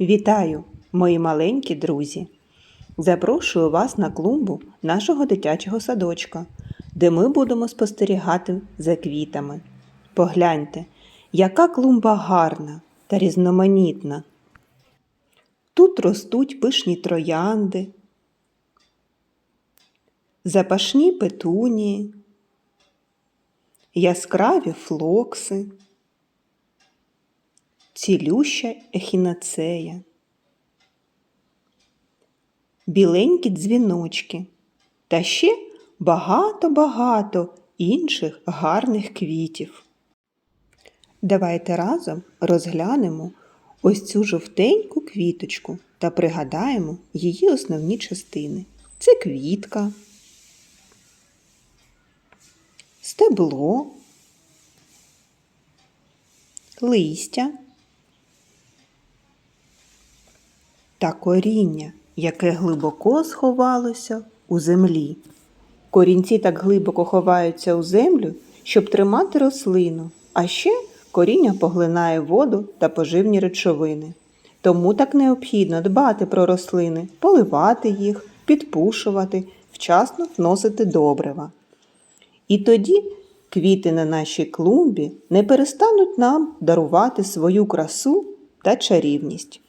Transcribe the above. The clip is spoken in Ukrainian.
Вітаю, мої маленькі друзі! Запрошую вас на клумбу нашого дитячого садочка, де ми будемо спостерігати за квітами. Погляньте, яка клумба гарна та різноманітна. Тут ростуть пишні троянди, запашні петунії, яскраві флокси, цілюща ехінацея, біленькі дзвіночки та ще багато-багато інших гарних квітів. Давайте разом розглянемо ось цю жовтеньку квіточку та пригадаємо її основні частини. Це квітка, стебло, листя та коріння, яке глибоко сховалося у землі. Корінці так глибоко ховаються у землю, щоб тримати рослину, а ще коріння поглинає воду та поживні речовини. Тому так необхідно дбати про рослини, поливати їх, підпушувати, вчасно вносити добрива. І тоді квіти на нашій клумбі не перестануть нам дарувати свою красу та чарівність.